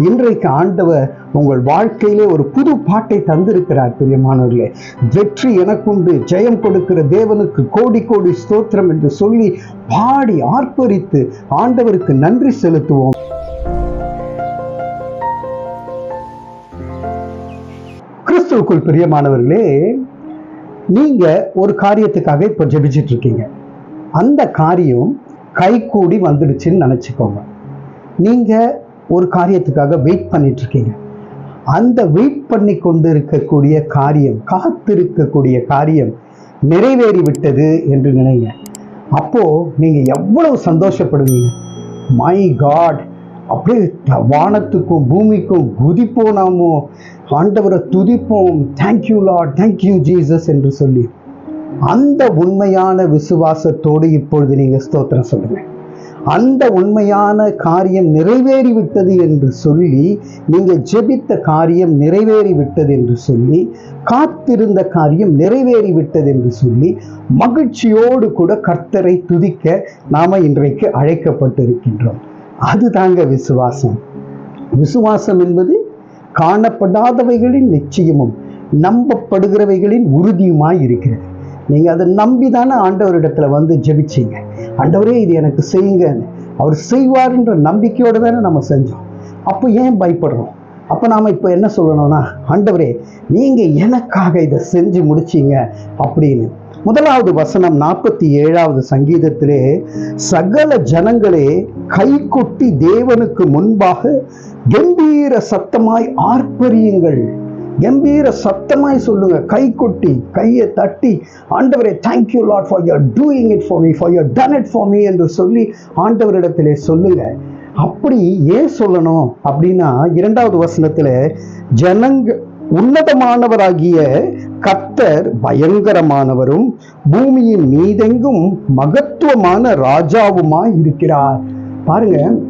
இன்றைக்கு ஆண்டவர் உங்கள் வாழ்க்கையிலே ஒரு புது பாட்டை தந்திருக்கிறார் பிரியமானவர்களே. வெற்றி எனக்குண்டு ஜெயம் கொடுக்கிற தேவனுக்கு கோடி கோடி ஸ்தோத்திரம் என்று சொல்லி பாடி ஆர்ப்பரித்து ஆண்டவருக்கு நன்றி செலுத்துவோம். கிறிஸ்துவுக்குள் பிரியமானவர்களே நீங்க ஒரு காரியத்துக்காக இப்போ ஜெபிச்சிட்டு இருக்கீங்க அந்த காரியம் கைகூடி வந்துடுச்சுன்னு நினச்சிக்கோங்க. நீங்க ஒரு காரியத்துக்காக வெயிட் பண்ணிட்டு இருக்கீங்க அந்த வெயிட் பண்ணி கொண்டு இருக்கக்கூடிய காரியம் காத்திருக்கக்கூடிய காரியம் நிறைவேறி விட்டது என்று நினைங்க. அப்போ நீங்க எவ்வளவு சந்தோஷப்படுவீங்க? மை காட் அப்படியே த- வானத்துக்கும் பூமிக்கும் குதிப்போம் நாமோ ஆண்டவரை துதிப்போம். தேங்க்யூ லார்ட் தேங்க்யூ ஜீசஸ் என்று சொல்லி. அந்த உண்மையான விசுவாசத்தோடு இப்பொழுது நீங்கள் ஸ்தோத்திரம் சொல்லுங்கள் அந்த உண்மையான காரியம் நிறைவேறிவிட்டது என்று சொல்லி நீங்கள் ஜெபித்த காரியம் நிறைவேறி விட்டது என்று சொல்லி காத்திருந்த காரியம் நிறைவேறி விட்டது என்று சொல்லி மகிழ்ச்சியோடு கூட கர்த்தரை துதிக்க நாம் இன்றைக்கு அழைக்கப்பட்டிருக்கின்றோம். அதுதாங்க விசுவாசம். விசுவாசம் என்பது காணப்படாதவைகளின் நிச்சயமும் நம்பப்படுகிறவைகளின் உறுதியுமாய் இருக்கிறது. நீங்கள் அதை நம்பி தானே ஆண்டவரிடத்தில் வந்து ஜெபிச்சீங்க. ஆண்டவரே இது எனக்கு செய்யுங்க அவர் செய்வார்ன்ற நம்பிக்கையோடு தானே நம்ம செஞ்சோம். அப்போ ஏன் பயப்படுறோம்? அப்போ நாம இப்போ என்ன சொல்லணும்னா ஆண்டவரே நீங்கள் எனக்காக இதை செஞ்சு முடிச்சீங்க அப்படின்னு. முதலாவது வசனம் நாற்பத்தி ஏழாவது சங்கீதத்திலே சகல ஜனங்களே கைகொட்டி தேவனுக்கு முன்பாக கம்பீர சத்தமாய் ஆர்ப்பரியுங்கள். கம்பீர சத்தமாய் சொல்லுங்க. கை கொட்டி கையை தட்டி ஆண்டவரே thank you lot for your doing it for me for your done it for me என்று சொல்லி ஆண்டவரிடத்திலே சொல்லுங்க. அப்படி ஏன் சொல்லணும்? அப்படின்னா இரண்டாவது வசனத்துல ஜனங்க உன்னதமானவராகிய கத்தர் பயங்கரமானவரும் பூமியின் மீதெங்கும் மகத்துவமான ராஜாவுமாய் இருக்கிறார். பாருங்க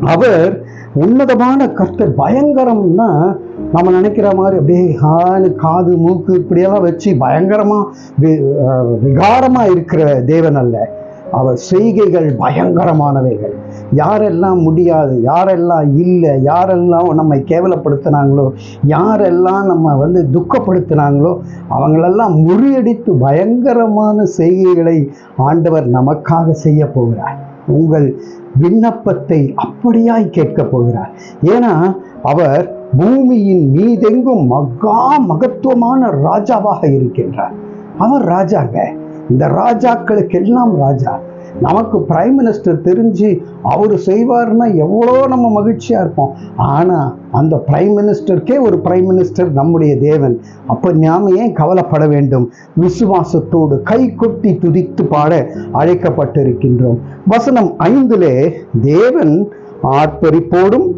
அவர் உன்னதமான கர்த்தர் பயங்கரம்னா நம்ம நினைக்கிற மாதிரி அப்படியே ஹானு காது மூக்கு இப்படியெல்லாம் வச்சு பயங்கரமாக வி- இருக்கிற தேவன் அல்ல. அவர் செய்கைகள் பயங்கரமானவைகள். யாரெல்லாம் முடியாது யாரெல்லாம் இல்லை யாரெல்லாம் நம்மை கேவலப்படுத்தினாங்களோ யாரெல்லாம் நம்ம வந்து துக்கப்படுத்தினாங்களோ அவங்களெல்லாம் முறியடித்து பயங்கரமான செய்கைகளை ஆண்டவர் நமக்காக செய்ய போகிறார். உங்கள் விண்ணப்பத்தை அப்படியாய் கேட்க போகிறார். ஏன்னா அவர் பூமியின் மீதெங்கும் மகா மகத்துவமான ராஜாவாக இருக்கின்றார். அவர் ராஜாங்க. இந்த ராஜாக்களுக்கெல்லாம் ராஜா. நமக்கு பிரைம் மினிஸ்டர் தெரிஞ்சு அவர் செய்வார்னா எவ்வளோ நம்ம மகிழ்ச்சியாக இருப்போம். ஆனால் அந்த பிரைம் மினிஸ்டருக்கே ஒரு பிரைம் மினிஸ்டர் நம்முடைய தேவன். அப்போ நாம ஏன் கவலைப்பட வேண்டும்? விசுவாசத்தோடு கை கொட்டி துதித்து பாட அழைக்கப்பட்டிருக்கின்றோம். வசனம் ஐந்திலே தேவன் ஆர்ப்பரிப்போடும்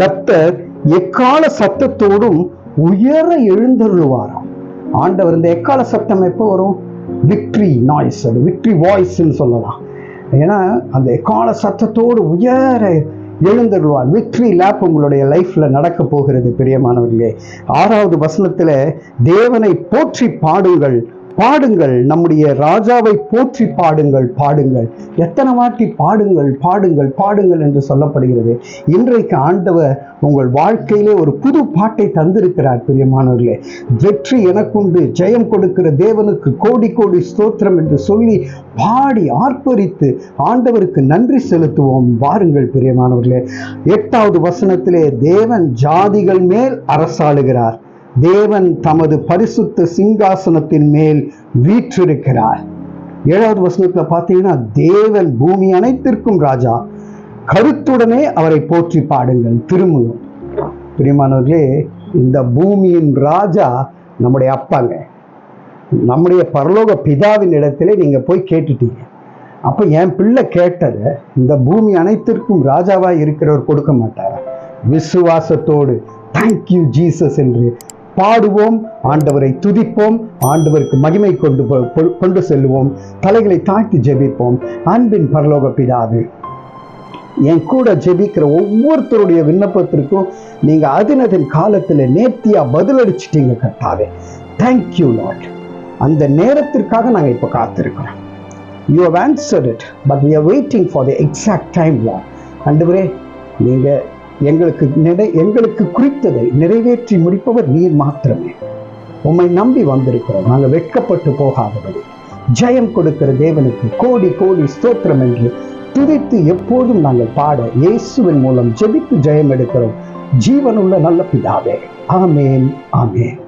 கத்தர் எக்கால சத்தத்தோடும் உயர எழுந்தருளுவாராம். ஆண்டவர் இந்த எக்கால சத்தம் எப்போ வரும்? விக்ட்ரி நாய்ஸ் அது விக்ட்ரி வாய்ஸ்ன்னு சொல்லலாம். ஏன்னா அந்த எக்கால சத்தத்தோடு உயர எழுந்தருள்வார். விக்ட்ரி லேப் உங்களுடைய லைஃப்பில் நடக்க போகிறது பிரியமானவர்களே. ஆறாவது வசனத்துல தேவனை போற்றி பாடுங்கள் பாடுங்கள். நம்முடைய ராஜாவை போற்றி பாடுங்கள் பாடுங்கள். எத்தனை வாட்டி பாடுங்கள் பாடுங்கள் பாடுங்கள் என்று சொல்லப்படுகிறது. இன்றைக்கு ஆண்டவர் உங்கள் வாழ்க்கையிலே ஒரு புது பாட்டை தந்திருக்கிறார் பிரியமானவர்களே. வெற்றி எனக்குண்டு ஜெயம் கொடுக்கிற தேவனுக்கு கோடி கோடி ஸ்தோத்திரம் என்று சொல்லி பாடி ஆர்ப்பரித்து ஆண்டவருக்கு நன்றி செலுத்துவோம். வாருங்கள் பிரியமானவர்களே. எட்டாவது வசனத்திலே தேவன் ஜாதிகள் மேல் அரசாளுகிறார். தேவன் தமது பரிசுத்த சிங்காசனத்தின் மேல் வீற்றிருக்கிறார். ஏழாவது வசனத்தில் பார்த்தீங்கன்னா தேவன் பூமி அனைத்திற்கும் ராஜா. கருத்துடனே அவரை போற்றி பாடுங்கள். திருமுகம் பிரியமானவர்களே இந்த பூமியின் ராஜா நம்முடைய அப்பாங்க. நம்முடைய பரலோக பிதாவின் இடத்திலே நீங்க போய் கேட்டுட்டீங்க. அப்போ என் பிள்ளை கேட்டதை இந்த பூமி அனைத்திற்கும் ராஜாவா இருக்கிறவர் கொடுக்க மாட்டாரா? விசுவாசத்தோடு தேங்க்யூ ஜீசஸ் என்று பாடுவோம் ஆண்டவரை துதிப்போம் ஆண்டவருக்கு மகிமை கொண்டு கொ- கொண்டு செல்லுவோம் தலைகளை தாழ்த்தி ஜெபிப்போம். அன்பின் பரலோக பிதாது என் கூட ஜெபிக்கிற ஒவ்வொருத்தருடைய விண்ணப்பத்திற்கும் நீங்க அதினதின் காலத்தில் நேர்த்தியா பதிலளிச்சிட்டீங்க கர்த்தாவே. தேங்க்யூ லாட் அந்த நேரத்திற்காக நாங்கள் இப்போ காத்திருக்கிறோம். You have answered it but we are waiting for the exact time lot and நீங்கள் எங்களுக்கு நிறை எங்களுக்கு குறித்ததை நிறைவேற்றி முடிப்பவர் நீர் மாத்திரமே. உம்மை நம்பி வந்திருக்கிறோம். நாங்கள் வெட்கப்பட்டு போகாதபடி. ஜெயம் கொடுக்கிற தேவனுக்கு கோடி கோடி ஸ்தோத்திரம் என்று துதித்து எப்போதும் நாங்கள் பாட இயேசுவின் மூலம் ஜெபித்து ஜெயம் எடுக்கிறோம். ஜீவனுள்ள நல்ல பிதாவே. ஆமேன் ஆமேன்.